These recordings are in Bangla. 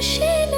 খুশি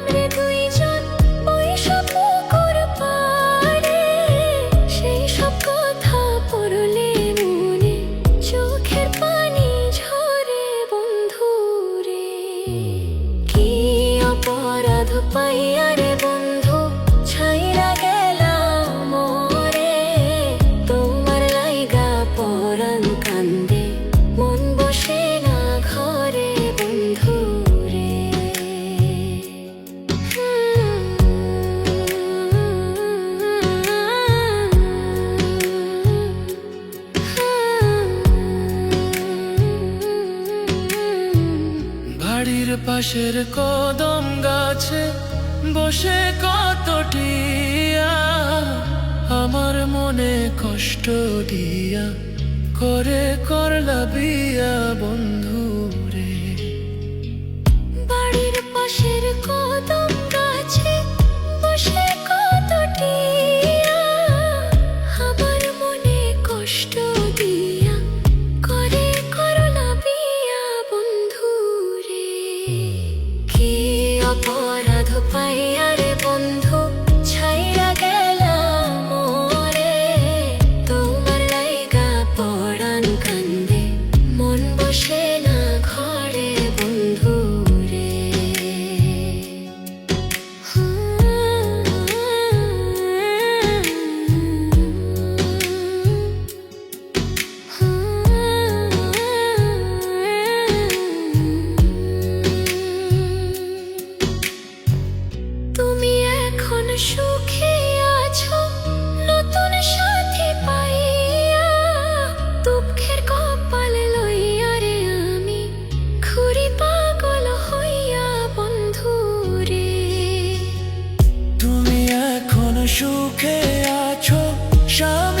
మధుపయ్యరే নদীর পাশের কদম গাছে বসে কতটিয়া আমার মনে কষ্ট দিয়া করে করলা বিয়া বন্ধু। অপরাধ পাইয়া সুখে আছো, নতুন দুঃখের লইয়া রে আমি পাগল হইয়া বন্ধু রে। তুমি এখন সুখে স্বামী